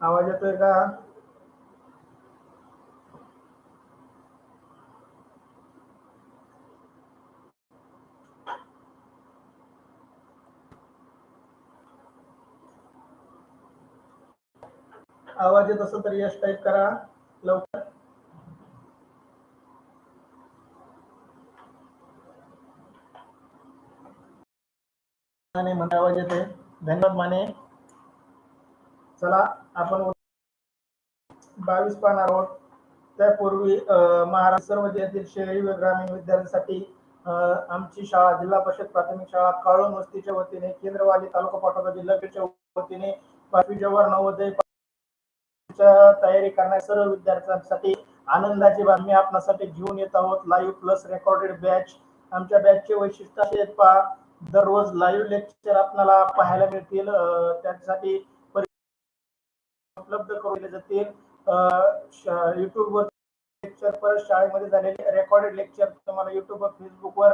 आवाज येतोय का? आवाज येत असेल तर यश टाईप करा लवकर. माने म्हणते आवाज येते धन्यवाद माने. चला. आपण बावीस पाहणार आहोत. त्यापूर्वी महाराष्ट्र सर्व जिल्ह्यातील शहरी व ग्रामीण विद्यार्थ्यांसाठी आमची शाळा जिल्हा परिषद प्राथमिक शाळा काळून वस्तीच्या वतीने केंद्रवाली तालुका पाटोदा जिल्हा वतीने पाचवी जवाहर नवोदय तयारी करणाऱ्या सर्व विद्यार्थ्यांसाठी आनंदाची बातमी आपणासाठी घेऊन येत आहोत. लाईव्ह प्लस रेकॉर्डेड बॅच आमच्या बॅचचे वैशिष्ट्य असे आहेत पहा. दररोज लाईव्ह लेक्चर आपल्याला पाहायला मिळतील. त्यासाठी उपलब्ध करून दिले जातील. युट्यूबवर लेक्चर परत शाळेमध्ये झालेले रेकॉर्डेड लेक्चर तुम्हाला युट्यूब व फेसबुक वर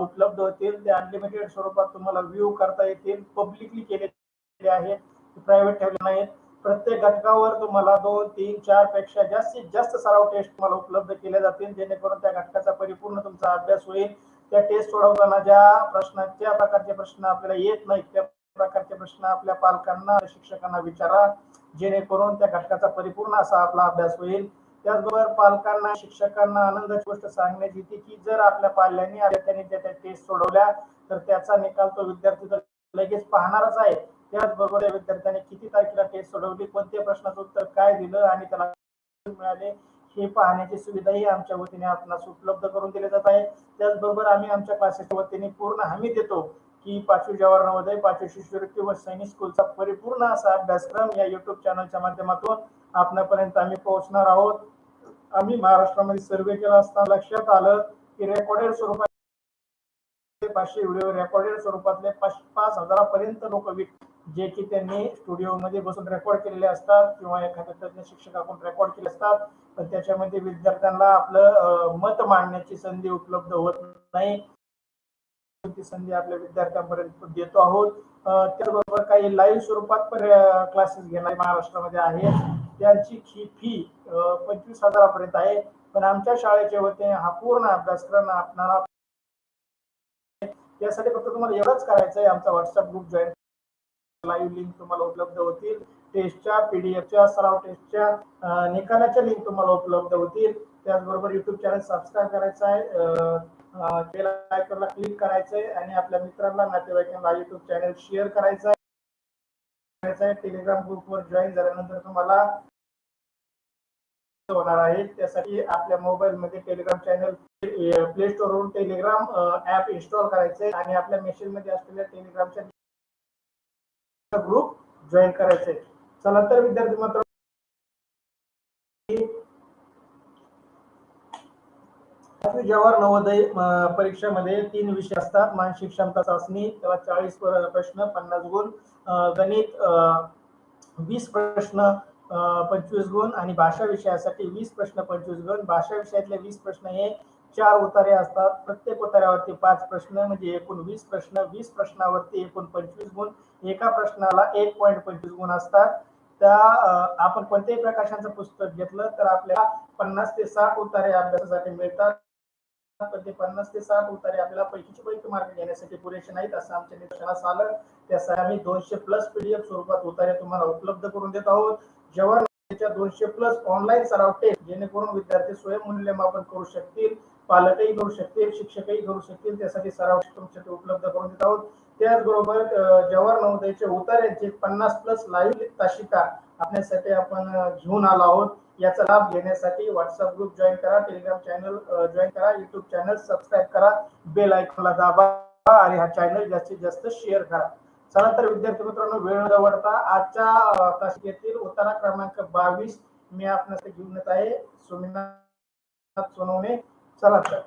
उपलब्ध होतील. ते अनलिमिटेड स्वरूपात तुम्हाला व्ह्यू करता येतील. पब्लिकली केलेले आहेत. प्रायव्हेट ठेवले नाहीत. प्रत्येक घटकावर तुम्हाला दोन तीन चारपेक्षा जास्तीत जास्त सराव टेस्ट तुम्हाला उपलब्ध केल्या जातील. जेणेकरून त्या घटकाचा परिपूर्ण तुमचा अभ्यास होईल. त्या टेस्ट सोडवताना ज्या प्रश्नाच्या प्रकारचे प्रश्न आपल्याला येत नाहीत त्या प्रकारचे प्रश्न आपल्या पालकांना शिक्षकांना विचारा. जेणेकरून त्या घटकाचा परिपूर्ण असा आपला अभ्यास होईल. त्याचबरोबर पालकांना शिक्षकांना आनंदाची गोष्ट सांगण्यात येते की जर आपल्या पाल्यांनी त्यांनी त्या टेस्ट सोडवल्या तर त्याचा निकाल तो विद्यार्थी तर लगेच पाहणारच आहे. त्याचबरोबर या विद्यार्थ्यांनी किती तारखेला टेस्ट सोडवली कोणत्या प्रश्नाचं उत्तर काय दिलं आणि त्याला मिळाले हे पाहण्याची सुविधाही आमच्या वतीने आपणास उपलब्ध करून दिली जात आहे. त्याचबरोबर आम्ही आमच्या क्लासेसच्या वतीने पूर्ण हमी देतो. की पाचवी जवाहर नवोदय पाचवी शिष्यवृत्ती व सैनिक स्कूलचा परिपूर्ण असा अभ्यासक्रम या युट्यूब चॅनलच्या माध्यमातून आपल्यापर्यंत आम्ही पोहोचणार आहोत. आम्ही महाराष्ट्रामध्ये सर्वे केला असताना लक्षात आलं की रेकॉर्डेड स्वरूपात पाचशे व्हिडिओ रेकॉर्डेड स्वरूपातले पाच पाच हजारापर्यंत लोक जे की त्यांनी स्टुडिओमध्ये बसून रेकॉर्ड केलेले असतात किंवा एखाद्या तज्ञ शिक्षकाकडून रेकॉर्ड केले असतात. पण त्याच्यामध्ये विद्यार्थ्यांना आपलं मत मांडण्याची संधी उपलब्ध होत नाही. ती संधी आपल्या विद्यार्थ्यांपर्यंत देतो आहोत. त्याचबरोबर काही लाईव्ह स्वरूपात पण क्लासेस घेणारे महाराष्ट्रामध्ये आहे त्यांची ही फी पंचवीस हजारापर्यंत आहे. पण आमच्या शाळेच्या वतीने हा पूर्ण अभ्यासक्रम आपणाला त्यासाठी फक्त तुम्हाला एवढंच करायचं आहे. आमचा WhatsApp group join live link तुम्हाला उपलब्ध होतील. टेस्टच्या पीडीएफच्या सराव टेस्टच्या निकालाच्या लिंक तुम्हाला उपलब्ध होतील. त्याचबरोबर युट्यूब चॅनल सबस्क्राईब करायचं आहे. बेल आयकॉनला क्लिक करायचं आहे आणि आपल्या मित्रांना नातेवाईकांना युट्यूब चॅनल शेअर करायचं आहे. करायचं टेलिग्राम ग्रुपवर जॉईन झाल्यानंतर तुम्हाला होणार आहे. त्यासाठी आपल्या मोबाईल मध्ये टेलिग्राम चॅनल प्ले स्टोर वरून टेलिग्राम ऍप इन्स्टॉल करायचे आणि आपल्या मेसेजमध्ये असलेल्या टेलिग्रामच्या ग्रुप जॉईन करायचे चला तर विद्यार्थी मात्र पाचवी जवाहर नवोदय परीक्षेमध्ये तीन विषय असतात मानसिक क्षमता चाचणी त्याला चाळीस प्रश्न पन्नास गुण गणित वीस प्रश्न पंचवीस गुण आणि भाषा विषयासाठी वीस प्रश्न पंचवीस गुण. भाषा विषयातले वीस प्रश्न हे चार उतारे असतात. प्रत्येक उतार्यावरती पाच प्रश्न म्हणजे एकूण वीस प्रश्न. वीस प्रश्नावरती एकूण पंचवीस गुण. एका प्रश्नाला एक पॉईंट पंचवीस गुण असतात. त्या आपण कोणत्याही प्रकाशांचं पुस्तक घेतलं तर आपल्याला पन्नास ते साठ उतारे अभ्यासासाठी मिळतात. पण ते पन्नास ते साठ उतारे आपल्याला पैकीचे पैकी मार्क घेण्यासाठी पुरेसे नाहीत असं आमच्या निदर्शनास आलं. त्यासाठी आम्ही दोनशे प्लस पीडीएफ स्वरूपात उतारे तुम्हाला उपलब्ध करून देत आहोत. जेव्हा नवोदयच्या दोनशे प्लस ऑनलाईन सराव टेस्ट जेणेकरून विद्यार्थी स्वयंमूल्यमापन करू शकतील पालकही करू शकतील शिक्षकही करू शकतील त्यासाठी सराव तुमच्यासाठी उपलब्ध करून देत आहोत. त्याचबरोबर जवाहर नवोदयचे उतार्यांचे पन्नास प्लस लाईव्ह तासिका आपल्यासाठी आपण घेऊन आलो आहोत. याचा लाभ घेण्यासाठी व्हॉट्सअप ग्रुप जॉईन करा टेलिग्राम चॅनल जॉईन करा युट्यूब चॅनल सबस्क्राईब करा बेल आयकॉनला दाबा आणि हा चॅनल जास्तीत जास्त शेअर करा. चला तर विद्यार्थी मित्रांनो वेळ न दवडता आजच्या तासिकेतील उतारा क्रमांक बावीस मी आपणास घेऊन येत आहे सोमीनाथ सोनवणे. चला तर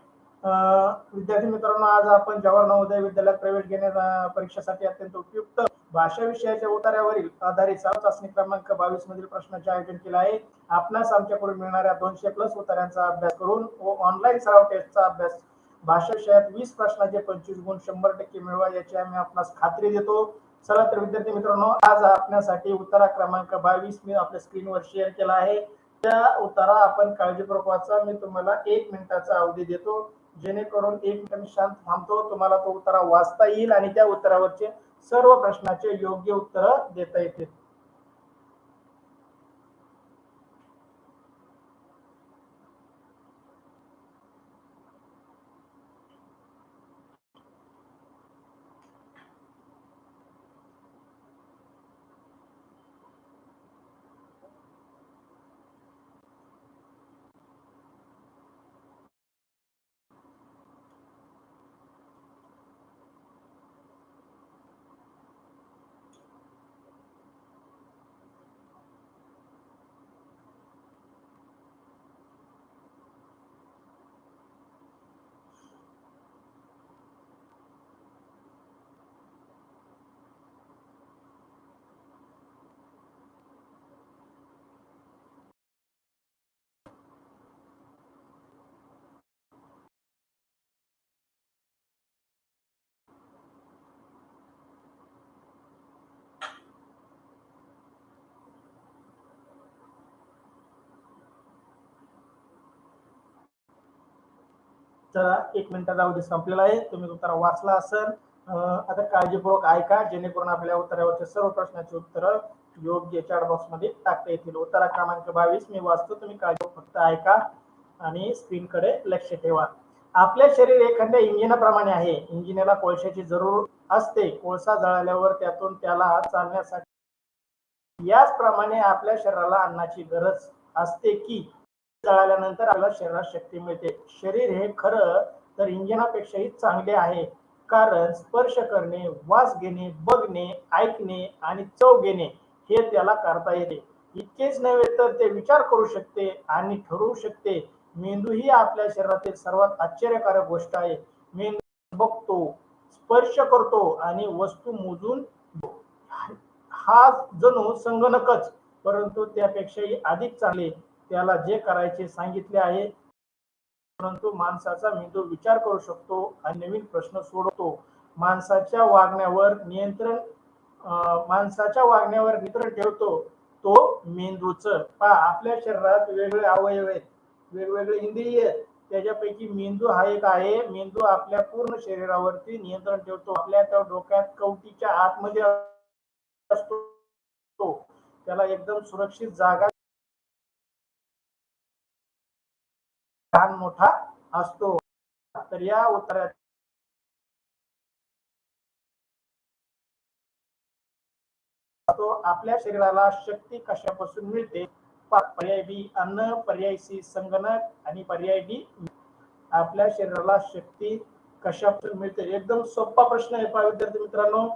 विद्यार्थी मित्रांनो आज आपण जवाहर नवोदय विद्यालयात प्रवेश घेण्या परीक्षेसाठी अत्यंत उपयुक्त भाषा विषयाच्या उतार्यावरील आधारित सहा चाचणी क्रमांक बावीस मधील प्रश्नाचे आयोजन केले आहे. आपणास आमच्याकडून मिळणाऱ्या दोनशे प्लस उतार्यांचा अभ्यास करून व ऑनलाईन सराव टेस्टचा अभ्यास भाषा विषयात वीस प्रश्नाचे पंचवीस गुण शंभर टक्के मिळवा याची आम्ही आपणास खात्री देतो. चला तर विद्यार्थी मित्रांनो आज आपल्यासाठी उत्तरा क्रमांक बावीस मी आपल्या स्क्रीनवर शेअर केला आहे. त्या उतारा आपण काळजीपूर्वक वाचा. मी तुम्हाला एक मिनिटाचा अवधी देतो. जेणेकरून एक मिनिट मी शांत थांबतो. तुम्हाला तो उत्तरा वाचता येईल आणि त्या उत्तरावरचे सर्व प्रश्नाचे योग्य उत्तर देता येतील. चला एक मिनिटाचा अवधी संपलेला आहे. तुम्ही उत्तर वाचला असेल आता काळजीपूर्वक ऐका जेणेकरून आपल्या उत्तरावरचे सर्व प्रश्नाची उत्तर योग्य चॅट बॉक्समध्ये टाकता येतील. उत्तरा क्रमांक बावीस मी वाचतो तुम्ही काळजी फक्त ऐका आणि स्क्रीन कडे लक्ष ठेवा. आपले शरीर एखाद्या इंजिनाप्रमाणे आहे. इंजिनाला कोळशाची जरूर असते. कोळसा जळाल्यावर त्यातून त्याला चालण्यासाठी याचप्रमाणे आपल्या शरीराला अन्नाची गरज असते की जळाल्यानंतर आपल्याला शरीरात शक्ती मिळते. शरीर हे खरं तर इंजिनापेक्षाही चांगले आहे. कारण स्पर्श करणे वास घेणे बघणे ऐकणे आणि चव घेणे हे त्याला करता येते. इतकेच नव्हे तर ते विचार करू शकते आणि ठरवू शकते. मेंदू ही आपल्या शरीरातील सर्वात आश्चर्यकारक गोष्ट आहे. मेंदू बघतो स्पर्श करतो आणि वस्तू मोजून हा जणू संगणकच परंतु त्यापेक्षाही अधिक चांगले. त्याला जे करायचे सांगितले आहे. परंतु माणसाचा मेंदू विचार करू शकतो आणि नवीन प्रश्न सोडवतो. माणसाच्या वागण्यावर नियंत्रण माणसाच्या वागण्यावर नियंत्रण ठेवतो. तो मेंदूच पहा आपल्या शरीरात वेगवेगळे अवयव आहेत. वेगवेगळे इंद्रिय आहेत. त्याच्यापैकी मेंदू हा एक आहे. मेंदू आपल्या पूर्ण शरीरावरती नियंत्रण ठेवतो. आपल्या त्या डोक्यात कवटीच्या आतमध्ये असतो. त्याला एकदम सुरक्षित जागा लहान मोठा असतो. तर या उत्तरात तो आपल्या शरीराला शक्ती कशापासून मिळते? पर्याय बी अन्न पर्याय सी संगणक आणि पर्याय डी आपल्या शरीराला शक्ती कशापासून मिळते? एकदम सोपा प्रश्न आहे पहा विद्यार्थी मित्रांनो.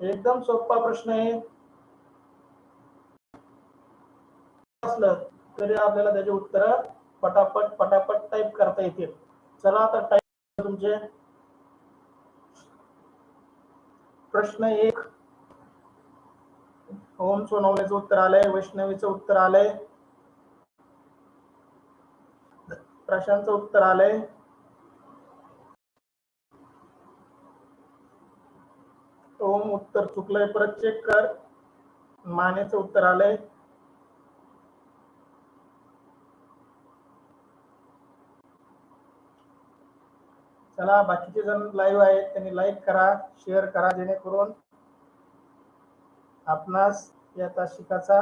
एकदम सोपा प्रश्न आहे. असलं तरी आपल्याला त्याचे उत्तर पटापट पटापट टाईप करता येतील. चला आता टाईप तुमचे. प्रश्न एक. ओम सोनवण्याचं उत्तर आलंय वैष्णवीचं उत्तर आलंय. प्रशांतचं उत्तर आलंय. ओम उत्तर चुकलंय परत चेक कर. मानेचं उत्तर आलंय. चला बाकीचे जण लाईव्ह आहेत त्यांनी लाईक करा शेअर करा जेणेकरून आपणास या तासिकाचा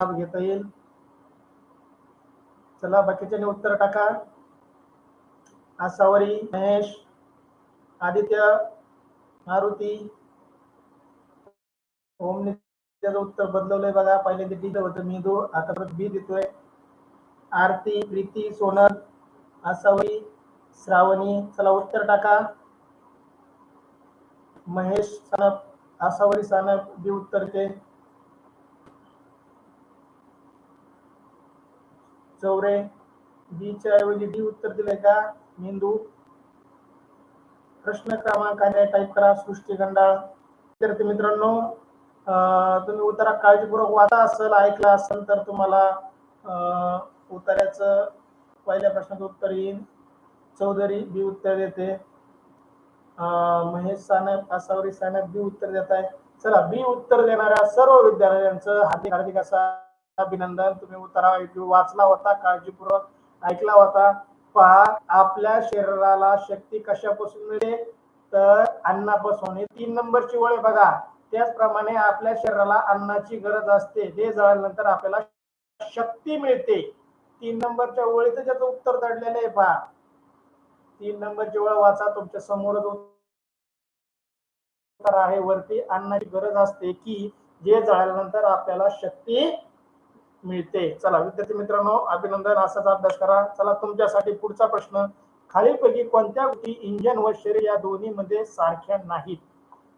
लाभ घेता येईल. चला बाकीच्याने उत्तर टाका. आसावरी महेश आदित्य मारुती ओमने त्याचं उत्तर बदलवलंय बघा. पहिले डी होतं मेंदू आता परत बी देतोय. आरती प्रीती सोनल आसावरी श्रावणी चला उत्तर टाका. महेश सानप आसावरी सानप बी उत्तर ते. चौरे बीच्या ऐवजी डी उत्तर दिले का? मेंदू. प्रश्न क्रमांकाने टाईप करा सृष्टी गंडाळ विद्यार्थी मित्रांनो अं, तुम्ही उत्तरा काळजीपूर्वक वाचा असेल ऐकलं असेल तर तुम्हाला अं, उत्तराचं पहिल्या प्रश्नाचं उत्तर येईल. चौधरी बी उत्तर देते. महेश सानप आसावरी सानप बी उत्तर देत आहे. चला बी उत्तर देणाऱ्या सर्व विद्यार्थ्यांचं हार्दिक हार्दिक असा अभिनंदन. तुम्ही उत्तरा वाचला होता काळजीपूर्वक ऐकला होता. पहा आपल्या शरीराला शक्ती कशापासून मिळते? तर अन्नापासून. हे तीन नंबरची वळ बघा. त्याचप्रमाणे आपल्या शरीराला अन्नाची गरज असते. हे जळाल्यानंतर आपल्याला शक्ती मिळते. तीन नंबरच्या ओळीत त्याचं उत्तर दडलेलं आहे पहा. तीन नंबरची ओळ वाचा तुमच्या समोरच उत्तर आहे वरती. अन्नाची गरज असते की जे जळाल्यानंतर आपल्याला शक्ती मिळते. चला विद्यार्थी मित्रांनो अभिनंदन. असाच अभ्यास करा. चला तुमच्यासाठी पुढचा प्रश्न. खालीलपैकी कोणत्या गोष्टी इंजन व शरीर या दोन्ही मध्ये सारख्या नाहीत?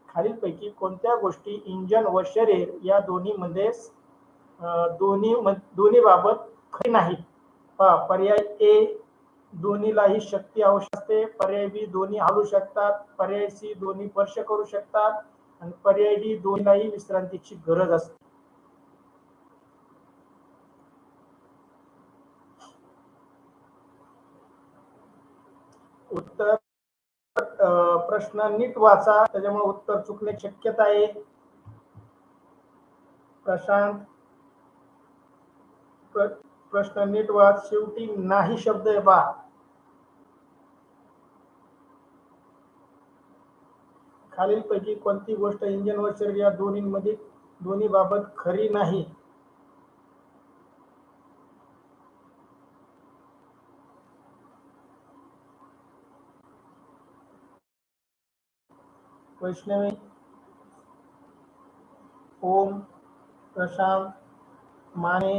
खालीलपैकी कोणत्या गोष्टी इंजन व शरीर या दोन्ही मध्ये दोन्ही दोन्ही बाबत खरी नाहीत? पहा, पर्याय ए दोन्हीलाही शक्ती आवश्यक असते. पर्याय बी दोन्ही हलू शकतात. पर्याय सी दोन्ही स्पर्श करू शकतात. आणि पर्याय डी दोन्हीलाही विश्रांतीची गरज असते. उत्तर प्रश्न नीट वाचा. त्याच्यामुळे उत्तर चुकण्याची शक्यता आहे. प्रशांत प्रश्न नीट वाच शेवटी नाही शब्द आहे बा. खालीलपैकी कोणती गोष्ट इंजन व शरीर या दोन्हीमध्ये दोन्ही बाबत खरी नाही? वैष्णवी ओम प्रशांत माने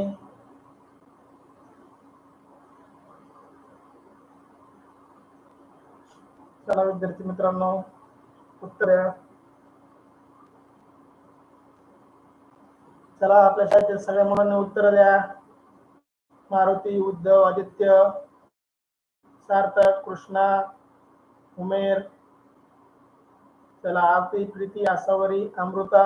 चला विद्यार्थी मित्रांनो उत्तर. चला आपल्या शाळेतील सगळ्या मुलांनी उत्तर द्या. मारुती उद्धव आदित्य सार्थक कृष्णा उमेर. चला आरती प्रीती आसावरी अमृता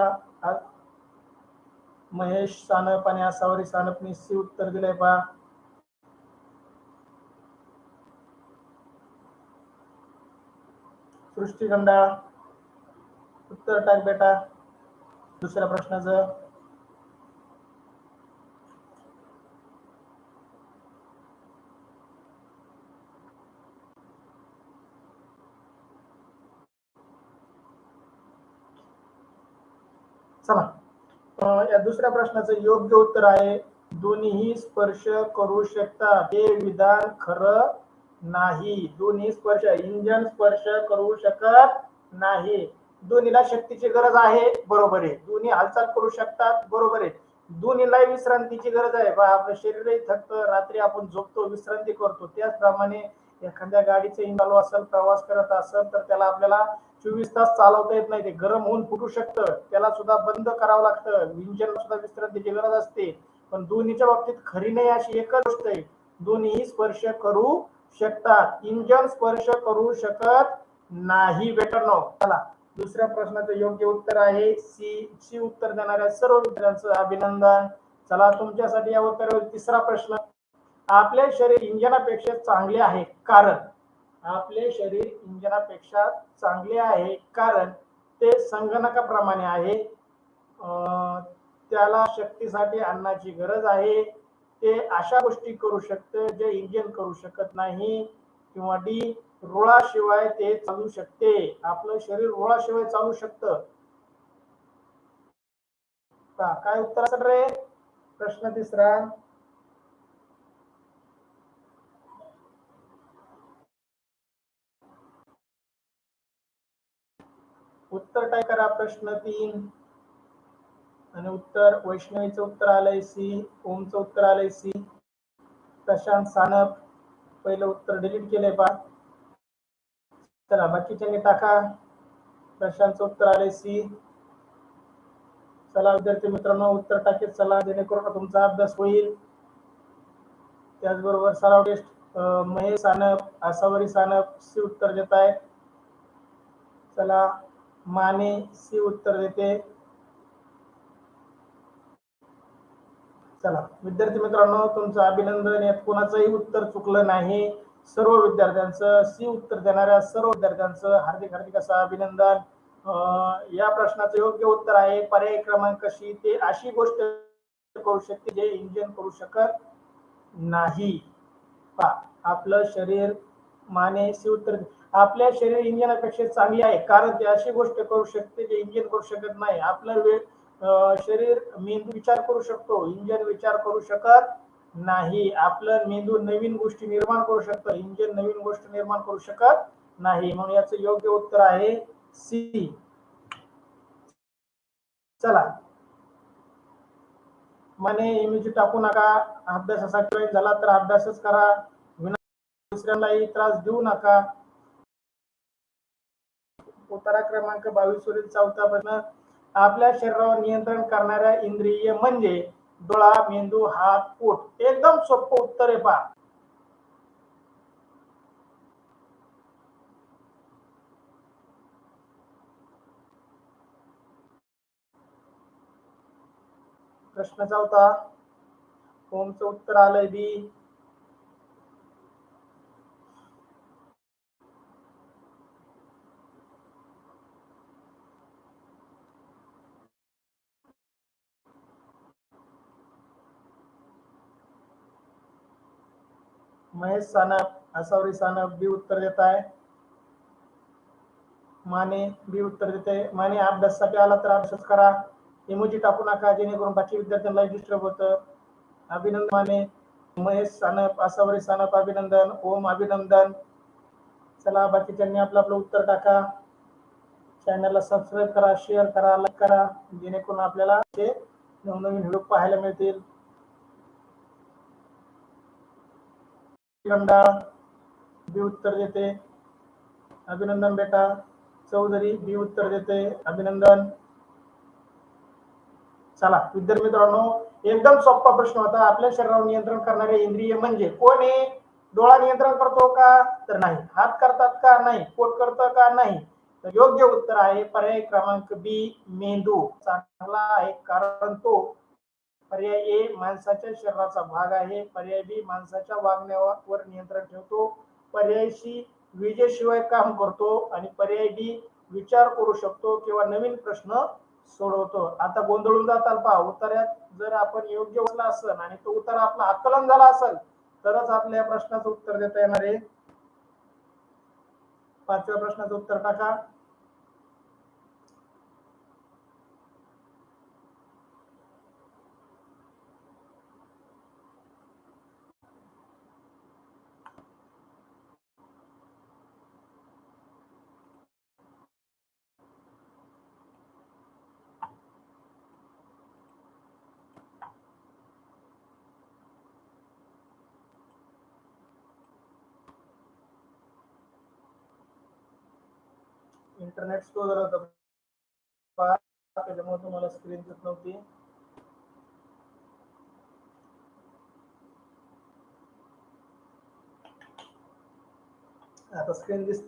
महेश सानप आणि आसावरी सानपनी सी उत्तर दिलंय पहा. सृष्टीखंडा उत्तर टाक बेटा. दुसऱ्या प्रश्नाचं. चला. अं, या दुसऱ्या प्रश्नाचं योग्य उत्तर आहे. दोन्हीही स्पर्श करू शकता हे विधान खरं नाही. दोन्ही स्पर्श इंजन स्पर्श करू शकत नाही. दोन्हीला शक्तीची गरज आहे बरोबर आहे. दोन्ही हालचाल करू शकतात बरोबर आहे. दोन्हीला विश्रांतीची गरज आहे. बा आपलं शरीरही थकतं. रात्री आपण झोपतो विश्रांती करतो. त्याचप्रमाणे एखाद्या गाडीचं इंधन असेल प्रवास करत असेल तर त्याला आपल्याला चोवीस तास चालवता येत नाही. ते गरम होऊन फुटू शकतं. त्याला सुद्धा बंद करावं लागतं. इंजन सुद्धा विश्रांतीची गरज असते. पण दोन्हीच्या बाबतीत खरी नाही अशी एकच गोष्ट आहे. दोन्ही स्पर्श करू शकतात. इंजन स्पर्श करू शकत नाही. बेटर चला दुसऱ्या प्रश्नाचं योग्य उत्तर आहे. सी सी उत्तर देणाऱ्या सर्व मित्रांचं अभिनंदन. चला तुमच्यासाठी या उत्तरावर तिसरा प्रश्न. आपले शरीर इंजनापेक्षा चांगले आहे. कारण? आपले शरीर इंजनापेक्षा चांगले आहे. कारण ते संगणकाप्रमाणे आहे. त्याला शक्तीसाठी अन्नाची गरज आहे. ते अशा गोष्टी करू शकते जे इंजिन करू शकत नाही किंवा डी रुळाशिवाय ते चालू शकते. आपलं शरीर रुळाशिवाय चालू शकतं. काय उत्तर असेल रे? प्रश्न तिसरा. उत्तर काय करा? प्रश्न तीन. आणि उत्तर वैष्णवीचं उत्तर आलंय सी ओमचं उत्तर आलंय सी प्रशांत सानप पहिलं उत्तर डिलीट केलंय पा चला बाकीच्यांनी टाका. प्रशांतचं उत्तर आलंय सी चला विद्यार्थी मित्रांनो उत्तर टाकीत चला जेणेकरून तुमचा अभ्यास होईल. त्याचबरोबर सराव टेस्ट महेश सानप आसावरी सानप सी उत्तर देत आहे चला माने सी उत्तर देते. चला. विद्यार्थी मित्रांनो तुमचं अभिनंदन. यात कोणाचंही उत्तर चुकलं नाही. सर्व विद्यार्थ्यांचं सी उत्तर देणाऱ्या सर्व विद्यार्थ्यांचं हार्दिक हार्दिक असं अभिनंदन. या प्रश्नाचं योग्य उत्तर आहे. पर्याय क्रमांक कशी ते अशी गोष्ट करू शकते जे इंजिन करू शकत नाही. पा आपलं शरीर माने सी उत्तर आपल्या शरीर इंजिनापेक्षा चांगली आहे. कारण ते अशी गोष्ट करू शकते जे इंजिन करू शकत नाही. आपलं वेळ शरीर मेंदू विचार करू शकतो इंजन विचार करू शकत नाही. आपलं मेंदू नवीन गोष्टी निर्माण करू शकतं इंजिन नवीन गोष्ट निर्माण करू शकत नाही. म्हणून याचं योग्य उत्तर आहे सी. चला. मने इमेज टाकू नका. अभ्यासासाठी वेळ झाला तर अभ्यासच करा. विना दुसऱ्यांनाही त्रास देऊ नका. उतारा क्रमांक बावीस वरील चौथा प्रश्न. आपल्या शरीरावर नियंत्रण करणाऱ्या इंद्रिय म्हणजे डोळा मेंदू हात पोट. एकदम सोपं उत्तर आहे पहा. प्रश्न चौथा ओमचं उत्तर आलंय बी. महेश सानप आसावरी सानप बी उत्तर देत आहे. माने बी उत्तर देते. माने अभ्यासासाठी आला तर अभ्यास करा. इमोजी टाकू नका जेणेकरून बाकी विद्यार्थ्यांना डिस्टर्ब होतं. अभिनंदन माने. महेश सानप आसावरी सानप अभिनंदन. ओम अभिनंदन. चला बाकीच्यांनी आपलं आपलं उत्तर टाका. चॅनलला सबस्क्राईब करा शेअर करा लाईक करा. जेणेकरून आपल्याला ते नवनवीन व्हिडिओ पाहायला मिळतील. कंडाळ बी उत्तर देते. अभिनंदन बेटा. चौधरी बी उत्तर देते. अभिनंदन. चला विद्यार्थी मित्रांनो एकदम सोपा प्रश्न होता. आपल्या शरीरावर नियंत्रण करणारे इंद्रिय म्हणजे कोण आहे? डोळा नियंत्रण करतो का? तर नाही. हात करतात का? नाही. पोट करतं का? नाही. तर योग्य उत्तर आहे पर्याय क्रमांक बी मेंदू. चांगला आहे कारण तो पर्याय ए माणसाच्या शरीराचा भाग आहे. पर्याय बी माणसाच्या वागण्यावर नियंत्रण ठेवतो. पर्याय सी विजेशिवाय काम करतो. आणि पर्याय डी विचार करू शकतो किंवा नवीन प्रश्न सोडवतो. आता गोंधळून जाताल पहा. उत्तरात जर आपण योग्य उचला असेल आणि तो उत्तर आपला आकलन झाला असेल तरच आपल्या या प्रश्नाचं उत्तर देता येणार आहे. पाचव्या प्रश्नाचं उत्तर टाका. इंटरनेट तो झालं होतं त्याच्यामुळे तुम्हाला स्क्रीन दिसत नव्हती. आता स्क्रीन दिस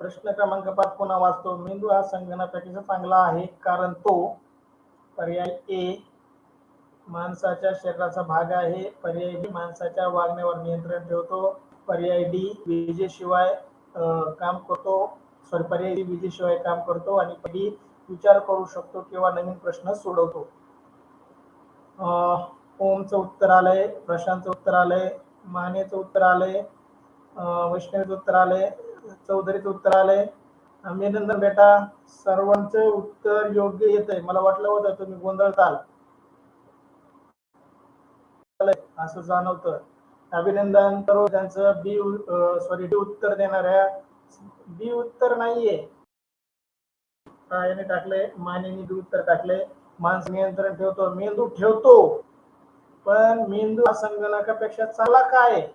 प्रश्न क्रमांक पाच पुन्हा वाचतो. मेंदू हा संगणकापेक्षा चांगला आहे कारण तो पर्याय ए माणसाच्या शरीराचा भाग आहे. पर्याय बी माणसाच्या वागण्यावर नियंत्रण ठेवतो. पर्याय डी विजेशिवाय काम करतो. सॉरी पर्याय डी विजेशिवाय काम करतो. आणि डी विचार करू शकतो किंवा नवीन प्रश्न सोडवतो. ओमचं उत्तर आलंय प्रशांतचं उत्तर आलंय मानेचं उत्तर आलंय वैष्णवीचं उत्तर आलंय चौधरीचं उत्तर आलंय. अभिनंदन बेटा सर्वांचं उत्तर योग्य येत आहे मला वाटलं होतं तुम्ही गोंधळताल. असं जाणवतं. अभिनंदन सर्व त्यांचं बी सॉरी डी उत्तर देणाऱ्या बी उत्तर नाहीये. हा, याने टाकले मानेने बी उत्तर टाकले माणस नियंत्रण ठेवतो मेंदू ठेवतो. पण मेंदू संगणकापेक्षा चांगला काय? आहे?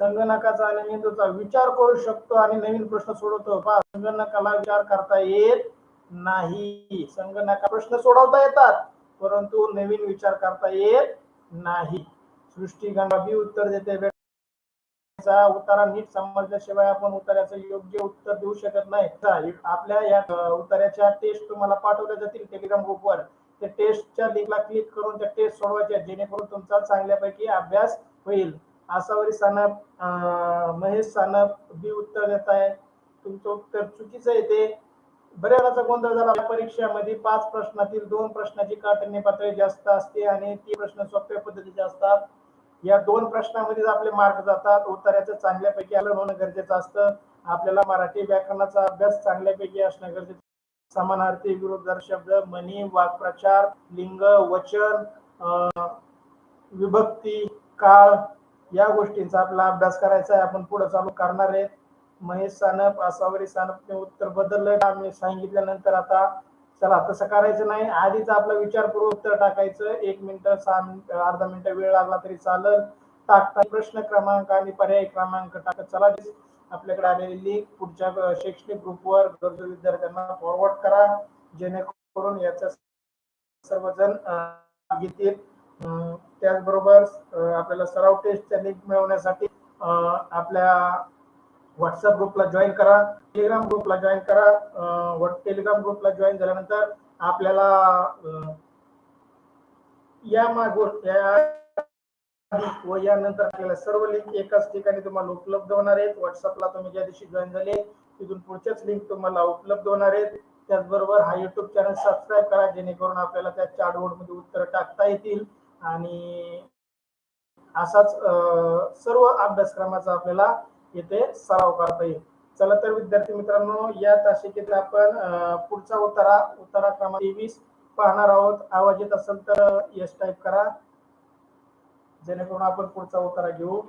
संगणकाचा आणि मेंदूचा विचार करू शकतो आणि नवीन प्रश्न सोडवतो. पहा संगणकाला विचार करता येत नाही. संगणका प्रश्न सोडवता येतात परंतु नवीन विचार करता येत नाही. सृष्टी गंगा बी उत्तर देते. उतारा नीट समजल्याशिवाय आपण उतार्याचं योग्य उत्तर देऊ शकत नाही. आपल्या या उतार्याच्या टेस्ट तुम्हाला पाठवल्या जातील टेलिग्राम ग्रुपवर त्या टेस्टच्या लिंकला क्लिक करून त्या टेस्ट सोडवायच्या जेणेकरून तुमचा चांगल्यापैकी अभ्यास होईल. आसावरी सानप महेश सानप बी उत्तर देत आहे तुमचं उत्तर चुकीचं येते बऱ्याच वेळाचा गोंधळ झाला. परीक्षामध्ये पाच प्रश्नातील दोन प्रश्नाची काठिण्य पातळी जास्त असते आणि ती प्रश्न सोप्या पद्धतीचे असतात. या दोन प्रश्नामध्ये आपले मार्क जातात उत्तराचं चांगल्यापैकी आलं होणं गरजेचं असतं. आपल्याला मराठी व्याकरणाचा अभ्यास चांगल्यापैकी असणं गरजेचं समानार्थी विरोधदार शब्द मनी वाक्प्रचार लिंग वचन अं, विभक्ती काळ या गोष्टींचा आपला अभ्यास करायचा आहे. आपण पुढे चालू करणार आहेत. महेश सानप आसावरी सानपने उत्तर बदललं. आम्ही सांगितल्यानंतर आता चला तसं करायचं नाही. आधीच आपला विचारपूर्वक उत्तर टाकायचं. एक मिनिट सहा मिनिट अर्धा मिनिट वेळ लागला तरी चालेल. टाकता प्रश्न क्रमांक आणि पर्याय क्रमांक टाकत चला. आपल्याकडे आलेली लिंक पुढच्या शैक्षणिक ग्रुपवर गरजू विद्यार्थ्यांना फॉरवर्ड करा. जेणेकरून याचा सर्वजण घेतील. त्याचबरोबर आपल्याला सराव टेस्टच्या लिंक मिळवण्यासाठी आपल्या व्हॉट्सअप ग्रुपला जॉईन करा टेलिग्राम ग्रुपला जॉईन करा टेलिग्राम ग्रुपला जॉईन झाल्यानंतर आपल्याला या मागून या व यानंतर आपल्याला सर्व लिंक एकाच ठिकाणी तुम्हाला उपलब्ध होणार आहेत. व्हॉट्सअपला तुम्ही ज्या दिवशी जॉईन झाले तिथून पुढच्याच लिंक तुम्हाला उपलब्ध होणार आहेत. त्याचबरोबर हा युट्यूब चॅनल सबस्क्राईब करा जेणेकरून आपल्याला त्या चार्टबोर्डमध्ये उत्तर टाकता येतील. आणि असाच सर्व अभ्यासक्रमाचा आपल्याला येथे सराव करता येईल. चला तर विद्यार्थी मित्रांनो या तासिकेत आपण अं, पुढचा उतारा उतारा क्रमांक तेवीस पाहणार आहोत. आवाज येत असेल तर यश टाईप करा. जेणेकरून आपण पुढचा उतारा घेऊ.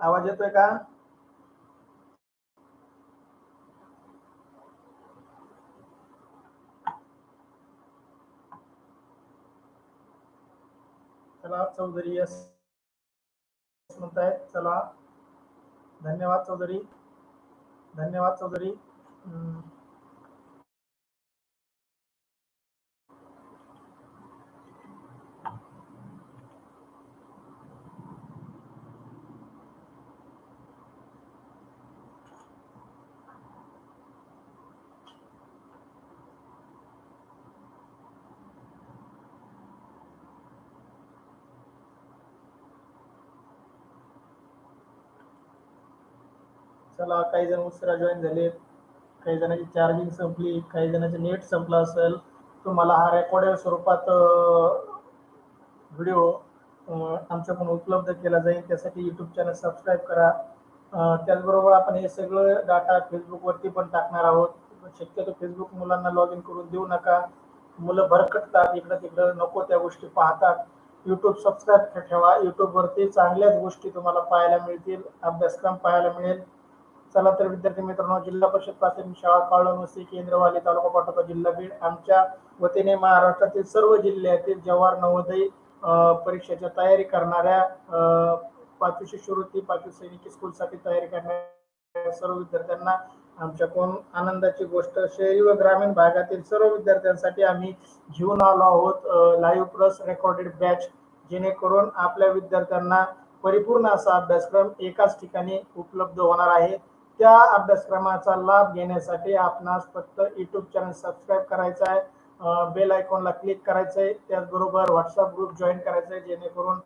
आवाज येतोय का? चला चौधरी यस म्हणतायत. चला. धन्यवाद चौधरी. धन्यवाद चौधरी. हम्म. काही जण उशिरा जॉईन झालेत काही जणांची चार्जिंग संपली काही जणांचे नेट संपला असेल तुम्हाला हा रेकॉर्डेड स्वरूपात व्हिडिओ आमच्याकडून उपलब्ध केला जाईल. त्यासाठी यूट्यूब चॅनल सबस्क्राईब करा. त्याचबरोबर आपण हे सगळं डाटा फेसबुकवरती पण टाकणार आहोत. शक्यतो फेसबुक मुलांना लॉग इन करून देऊ नका. मुलं भरकटतात इकडं तिकडं नको त्या गोष्टी पाहतात. यूट्यूब सबस्क्राईब ठेवा. यूट्यूबवरती चांगल्याच गोष्टी तुम्हाला पाहायला मिळतील अभ्यासक्रम पाहायला मिळेल. चला तर विद्यार्थी मित्रांनो जिल्हा परिषद प्राथमिक शाळा काळण वस्ती केंद्रवाली तालुका पाटोदा जिल्हा बीड आमच्या वतीने महाराष्ट्रातील सर्व जिल्ह्यातील जवाहर नवोदय परीक्षेच्या तयारी करणाऱ्या पाचवी शिष्यवृत्ती पाचवी सैनिकी स्कूलसाठी तयारी करणाऱ्या सर्व विद्यार्थ्यांना आमच्याकडून आनंदाची गोष्ट शहरी व ग्रामीण भागातील सर्व विद्यार्थ्यांसाठी आम्ही घेऊन आलो आहोत लाईव्ह प्लस रेकॉर्डेड बॅच जेणेकरून आपल्या विद्यार्थ्यांना परिपूर्ण असा अभ्यासक्रम एकाच ठिकाणी उपलब्ध होणार आहे. त्या अभ्यासक्रमाचा लाभ घेण्यासाठी आपणास फक्त युट्यूब चॅनल सबस्क्राईब करायचं आहे. बेल आयकॉनला क्लिक करायचं आहे त्याचबरोबर व्हॉट्सअप ग्रुप जॉईन करायचं आहे जेणेकरून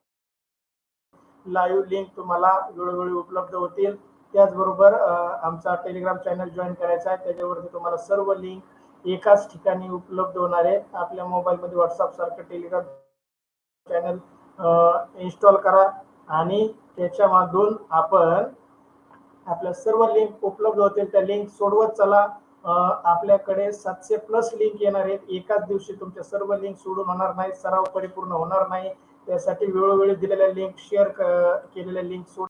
लाईव्ह लिंक तुम्हाला वेळोवेळी उपलब्ध होतील. त्याचबरोबर आमचा टेलिग्राम चॅनल जॉईन करायचा आहे. त्याच्यावरती तुम्हाला सर्व लिंक एकाच ठिकाणी उपलब्ध होणार आहे. आपल्या मोबाईलमध्ये व्हॉट्सअप सारखं टेलिग्राम चॅनल इन्स्टॉल करा. आणि त्याच्यामधून आपण आपल्या सर्व लिंक उपलब्ध होतील. त्या लिंक सोडवत चला. अं, आपल्याकडे सातशे प्लस लिंक येणार आहेत. एकाच दिवशी तुमच्या सर्व लिंक सोडून होणार नाही सराव परिपूर्ण होणार नाही. त्यासाठी वेळोवेळी दिलेल्या लिंक शेअर केलेल्या लिंक सोड